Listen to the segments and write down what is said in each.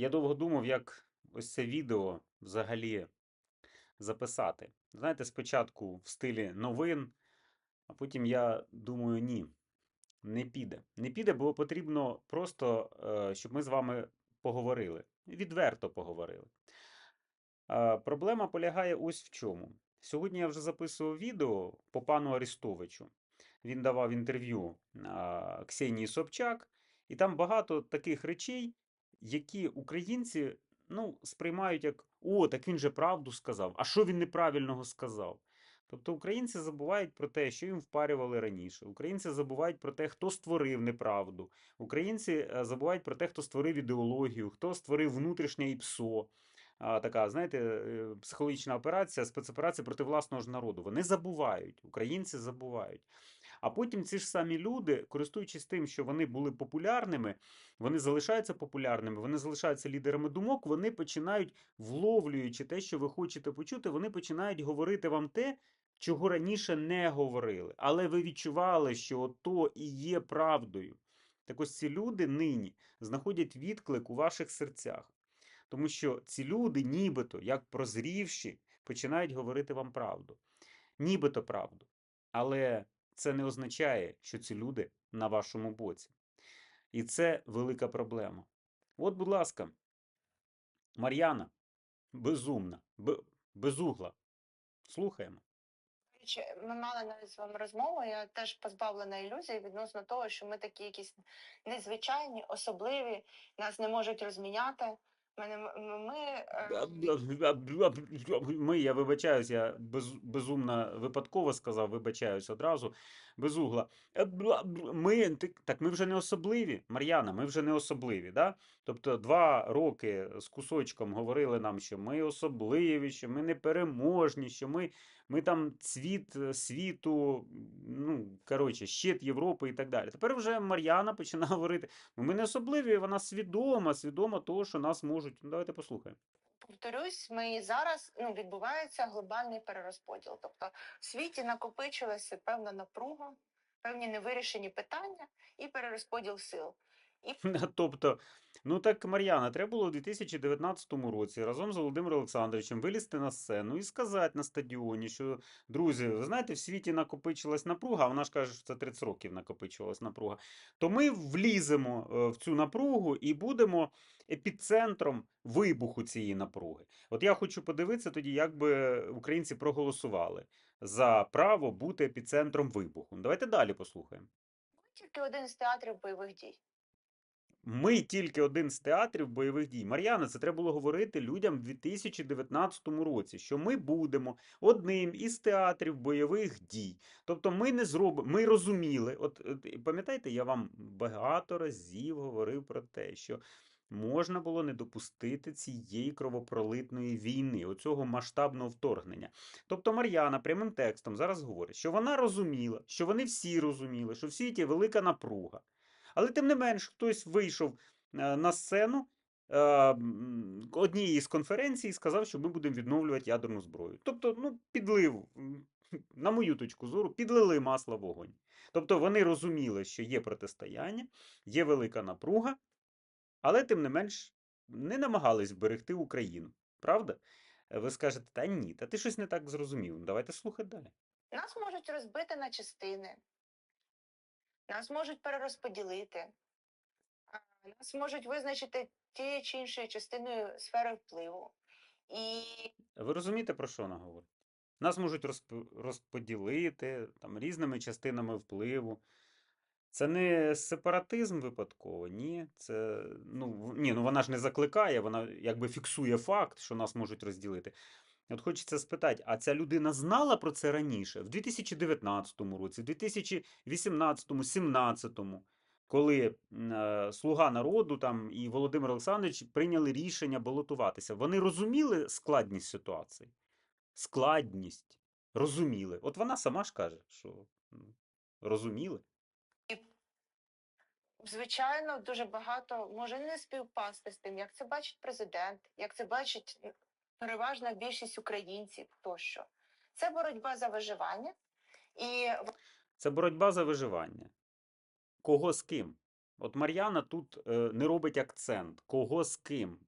Я довго думав, як ось це відео взагалі записати. Знаєте, спочатку в стилі новин, а потім я думаю, ні, не піде. Не піде, бо потрібно просто, е, щоб ми з вами поговорили. Відверто поговорили. Е, Проблема полягає ось в чому. Сьогодні я вже записував відео по пану Арестовичу. Він давав інтерв'ю Ксенії Собчак, і там багато таких речей, які українці ну, сприймають як о, так він же правду сказав. А що він неправильного сказав? Тобто українці забувають про те, що їм впарювали раніше. Українці забувають про те, хто створив неправду. Українці е, забувають про те, хто створив ідеологію, хто створив внутрішнє ІПСО. Така, знаєте, е, психологічна операція, спецоперація проти власного ж народу. Вони забувають, українці забувають. А потім ці ж самі люди, користуючись тим, що вони були популярними, вони залишаються популярними, вони залишаються лідерами думок, вони починають, вловлюючи те, що ви хочете почути, вони починають говорити вам те, чого раніше не говорили. Але ви відчували, що то і є правдою. Так ось ці люди нині знаходять відклик у ваших серцях. Тому що ці люди, нібито, як прозрівші, починають говорити вам правду. Нібито правду. Але це не означає, що ці люди на вашому боці. І це велика проблема. От, будь ласка, Мар'яна, безумна, безугла. Слухаємо. Ми мали навіть з вами розмову. Я теж позбавлена ілюзій відносно того, що ми такі якісь незвичайні, особливі, нас не можуть розміняти. Ми е, Ми, я вибачаюсь, я без, безумно випадково сказав, вибачаюсь одразу. Безугла. Ми, так ми вже не особливі, Мар'яна, ми вже не особливі. Да? Тобто два роки з кусочком говорили нам, що ми особливі, що ми непереможні, що ми, ми там цвіт е, світу, ну, коротше, щит Європи і так далі. Тепер вже Мар'яна починає говорити, ну ми не особливі, вона свідома, свідома того, що нас можуть. Ну, давайте послухаємо. повторюсь, ми зараз ну відбувається глобальний перерозподіл. Тобто в світі накопичилася певна напруга, певні невирішені питання і перерозподіл сил. Тобто, ну так, Мар'яна, треба було у 2019 році разом з Володимиром Олександровичем вилізти на сцену і сказати на стадіоні, що друзі, ви знаєте, в світі накопичилась напруга, а вона ж каже, що це 30 років накопичувалась напруга. То ми вліземо е, в цю напругу і будемо епіцентром вибуху цієї напруги. От я хочу подивитися тоді, як би українці проголосували за право бути епіцентром вибуху. Давайте далі послухаємо. Тільки один з театрів бойових дій. Ми тільки один з театрів бойових дій. Мар'яна, це треба було говорити людям в 2019 році, що ми будемо одним із театрів бойових дій. Тобто ми не зробимо, ми розуміли. От, от пам'ятаєте, я вам багато разів говорив про те, що можна було не допустити цієї кровопролитної війни, оцього масштабного вторгнення. Тобто Мар'яна прямим текстом зараз говорить, що вона розуміла, що вони всі розуміли, що в світі велика напруга. Але тим не менш, хтось вийшов е, на сцену е, однієї з конференцій і сказав, що ми будемо відновлювати ядерну зброю. Тобто, ну, підлив, на мою точку зору, підлили масло вогонь. Тобто вони розуміли, що є протистояння, є велика напруга, але тим не менш не намагались вберегти Україну. Правда? Е, Ви скажете, та ні, та ти щось не так зрозумів. Давайте слухати далі. Нас можуть розбити на частини, нас можуть перерозподілити, нас можуть визначити тією чи іншою частиною сфери впливу. І Ви розумієте, про що вона говорить? Нас можуть розп- розподілити там, різними частинами впливу. Це не сепаратизм випадково, ні. Це, ну, ні, ну вона ж не закликає, вона якби фіксує факт, що нас можуть розділити. От хочеться спитати, а ця людина знала про це раніше, в 2019 році, в 2018-2017, коли е, Слуга народу там і Володимир Олександрович прийняли рішення балотуватися. Вони розуміли складність ситуації? Складність. Розуміли. От вона сама ж каже, що розуміли. звичайно, дуже багато може не співпасти з тим, як це бачить президент, як це бачить переважна більшість українців тощо. Це боротьба за виживання, і Це боротьба за виживання. Кого з ким? От Мар'яна тут е, не робить акцент. Кого з ким?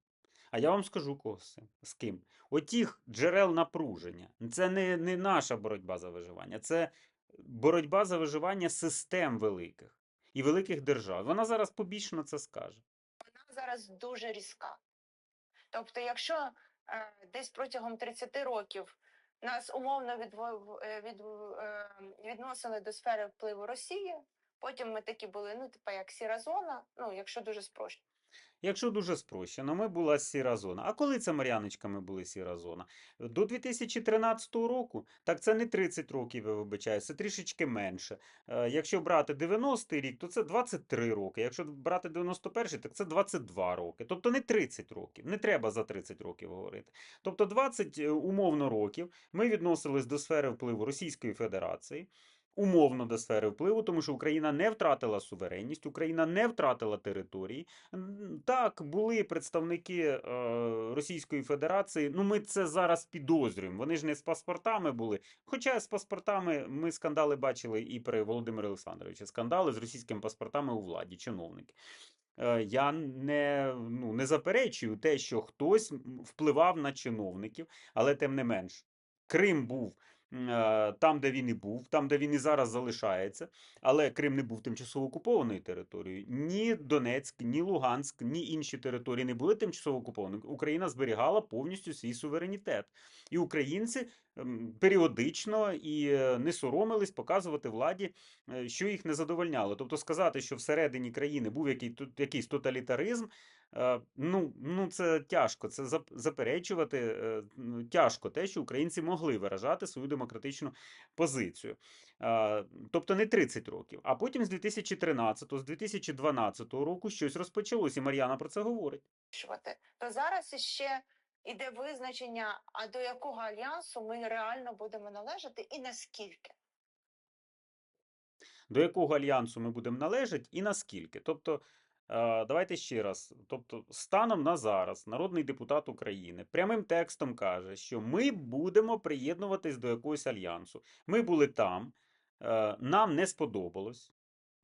А я вам скажу кого з з ким. Отіх джерел напруження. Це не, не наша боротьба за виживання, це боротьба за виживання систем великих і великих держав. Вона зараз побічно це скаже. вона зараз дуже різка. Тобто, якщо десь протягом 30 років нас умовно е, від, е, відносили до сфери впливу Росії, потім ми такі були, ну, типа як сіра зона, ну, якщо дуже спрощено. Якщо дуже спрощено, ми була сіра зона. А коли це, Мар'яночка, ми були сіра зона? До 2013 року, так це не 30 років, я вибачаю, це трішечки менше. Е, Якщо брати 90-й рік, то це 23 роки. Якщо брати 91-й, так це 22 роки. Тобто не 30 років. Не треба за 30 років говорити. Тобто 20 е, умовно років ми відносились до сфери впливу Російської Федерації. Умовно до сфери впливу, тому що Україна не втратила суверенність, Україна не втратила території. Так, були представники е, Російської Федерації. Ну, ми це зараз підозрюємо. Вони ж не з паспортами були. Хоча з паспортами ми скандали бачили і при Володимирі Олександровичі. Скандали з російськими паспортами у владі, чиновники. Е, Я не, ну, не заперечую те, що хтось впливав на чиновників, але тим не менш, Крим був там, де він і був, там, де він і зараз залишається. Але Крим не був тимчасово окупованою територією. Ні Донецьк, ні Луганськ, ні інші території не були тимчасово окупованими. Україна зберігала повністю свій суверенітет. І українці періодично і е, не соромились показувати владі, е, що їх не задовольняло. Тобто сказати, що всередині країни був якийсь тоталітаризм. Е, Ну, ну це тяжко. Це заперечувати е, ну, тяжко те, що українці могли виражати свою демократичну позицію. Е, Тобто не 30 років. А потім з 2013, з 2012 року щось розпочалось, і Мар'яна про це говорить. то зараз іще іде визначення, а до якого альянсу ми реально будемо належати і наскільки. До якого альянсу ми будемо належати і наскільки. Тобто, давайте ще раз. Тобто, станом на зараз народний депутат України прямим текстом каже, що ми будемо приєднуватись до якогось альянсу. Ми були там, е, нам не сподобалось.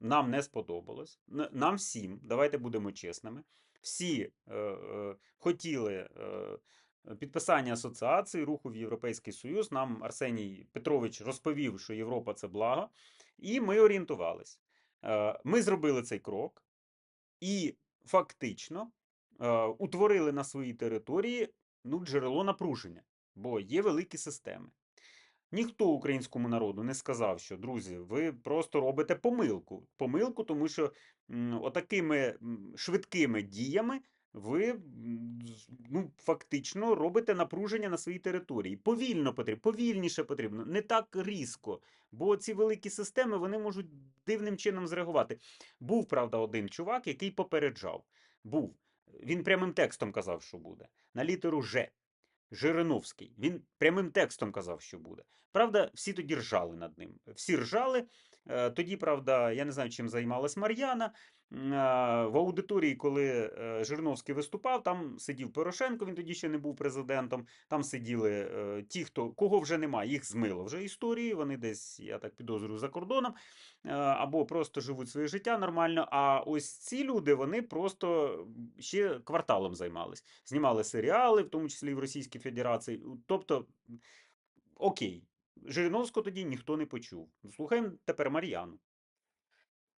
Нам не сподобалось. Нам всім, давайте будемо чесними. Всі е, е, хотіли е, підписання асоціації руху в Європейський Союз. Нам Арсеній Петрович розповів, що Європа це благо. І ми орієнтувались. Е, Ми зробили цей крок і фактично е, утворили на своїй території ну, джерело напруження, бо є великі системи. Ніхто українському народу не сказав, що друзі, ви просто робите помилку. Помилку, тому що м, отакими швидкими діями ви ну, фактично робите напруження на своїй території. Повільно потрібно, повільніше потрібно, не так різко. Бо ці великі системи вони можуть дивним чином зреагувати. Був, правда, один чувак, який попереджав. Був. Він прямим текстом казав, що буде. На літеру Ж. Жириновський. Він прямим текстом казав, що буде. Правда, всі тоді ржали над ним. Всі ржали. Е, Тоді, правда, я не знаю, чим займалась Мар'яна. В аудиторії, коли е, Жириновський виступав, там сидів Порошенко, він тоді ще не був президентом. Там сиділи е, ті, хто кого вже немає, їх змило вже історії. Вони десь, я так підозрюю, за кордоном, е, або просто живуть своє життя нормально. А ось ці люди вони просто ще кварталом займались. Знімали серіали, в тому числі і в Російській Федерації. Тобто, окей, Жириновського тоді ніхто не почув. Слухаємо тепер Мар'яну.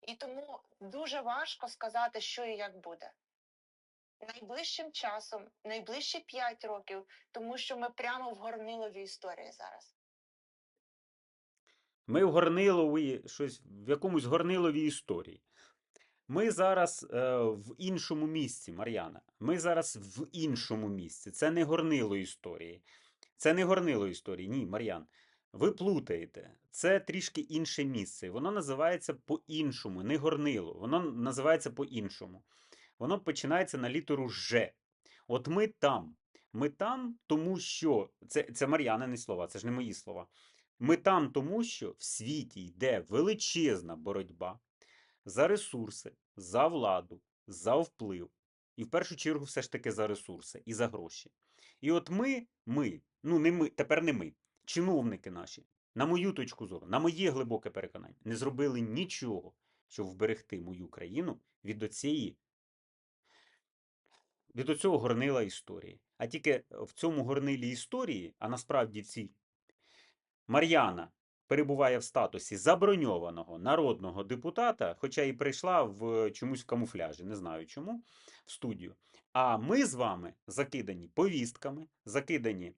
І тому дуже важко сказати, що і як буде. Найближчим часом, найближчі 5 років, тому що ми прямо в горниловій історії зараз. Ми в горнилові, щось в якомусь горниловій історії. Ми зараз е, в іншому місці, Мар'яна. Ми зараз в іншому місці. Це не горнило історії. Це не горнило історії. Ні, Мар'ян. Ви плутаєте. Це трішки інше місце. Воно називається по-іншому, не горнило. Воно називається по-іншому. Воно починається на літеру Ж. От ми там. Ми там, тому що це, це Мар'янини слова, це ж не мої слова. Ми там, тому що в світі йде величезна боротьба за ресурси, за владу, за вплив. І в першу чергу все ж таки за ресурси і за гроші. І от ми, ми, ну не ми, тепер не ми, чиновники наші, на мою точку зору, на моє глибоке переконання, не зробили нічого, щоб вберегти мою країну від оцієї від оцього горнила історії. А тільки в цьому горнилі історії, а насправді в цій Мар'яна перебуває в статусі заброньованого народного депутата, хоча і прийшла в чомусь в камуфляжі, не знаю чому, в студію. А ми з вами закидані повістками, закидані,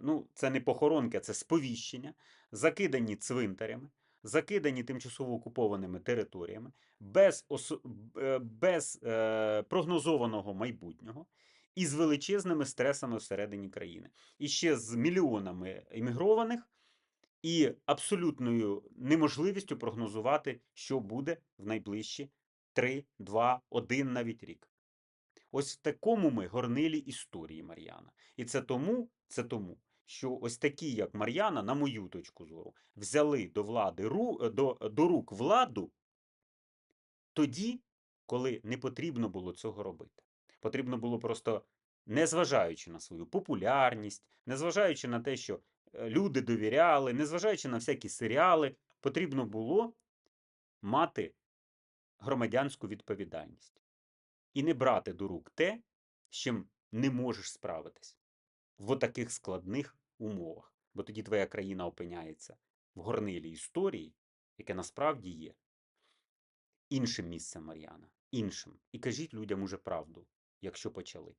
ну, це не похоронки, це сповіщення, закидані цвинтарями, закидані тимчасово окупованими територіями, без, осо- е, без е, прогнозованого майбутнього і з величезними стресами всередині країни. І ще з мільйонами іммігрованих, і абсолютною неможливістю прогнозувати, що буде в найближчі 3, 2, 1 навіть рік. Ось в такому ми горнилі історії Мар'яна. І це тому, це тому, що ось такі, як Мар'яна, на мою точку зору, взяли до влади ру, до, до рук владу тоді, коли не потрібно було цього робити. Потрібно було просто, незважаючи на свою популярність, незважаючи на те, що е, люди довіряли, незважаючи на всякі серіали, потрібно було мати громадянську відповідальність і не брати до рук те, з чим не можеш справитись в таких складних умовах. Бо тоді твоя країна опиняється в горнилі історії, яке насправді є іншим місцем Мар'яна, іншим. І кажіть людям уже правду, якщо почали.